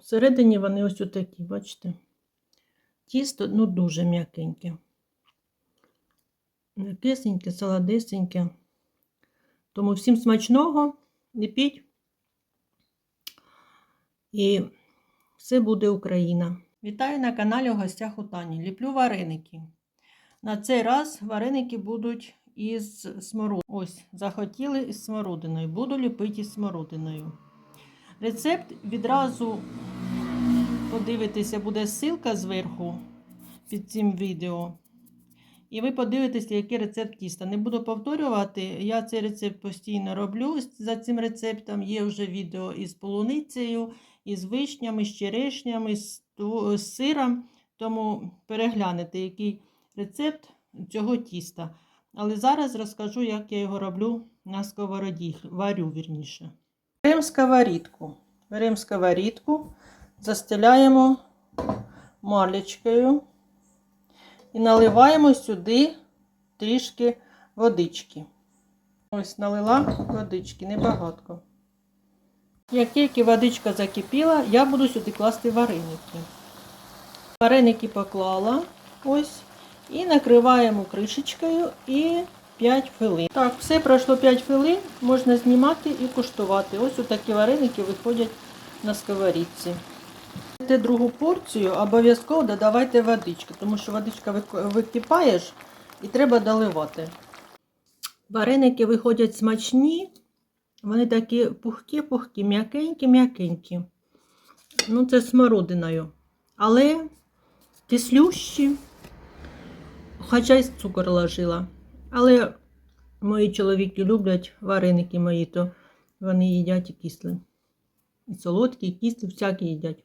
Всередині вони ось отакі, бачите? Тісто ну, дуже м'якеньке. М'якесеньке, солодесеньке. Тому всім смачного, ліпіть. І все буде Україна. Вітаю на каналі у гостях у Тані. Ліплю вареники. На цей раз вареники будуть із смородиною. Ось, захотіли із смородиною. Буду ліпити із смородиною. Рецепт відразу подивитися, буде ссылка зверху під цим відео. І ви подивитеся, який рецепт тіста. Не буду повторювати, я цей рецепт постійно роблю. За цим рецептом є вже відео із полуницею, із вишнями, з черешнями, з сиром. Тому переглянете, який рецепт цього тіста. Але зараз розкажу, як я його роблю на сковороді, варю вірніше. Беремо сковорідку. Беремо сковорідку, застеляємо малечкою і наливаємо сюди трішки водички. Ось налила водички, небагатко. Як тільки водичка закипіла, я буду сюди класти вареники. Вареники поклала ось і накриваємо кришечкою і 5 хвилин. Так, все пройшло 5 хвилин, можна знімати і куштувати. Ось такі вареники виходять на сковорідці. Другу порцію обов'язково додавайте водички, тому що водичка википаєш і треба доливати. Вареники виходять смачні, вони такі пухкі-пухкі, м'якенькі-м'якенькі. Ну, це смородиною. Але кислющі, хоча й цукор ложила. Але мої чоловіки люблять вареники мої, то вони їдять і кисли. І солодкі, і кисли всякі їдять.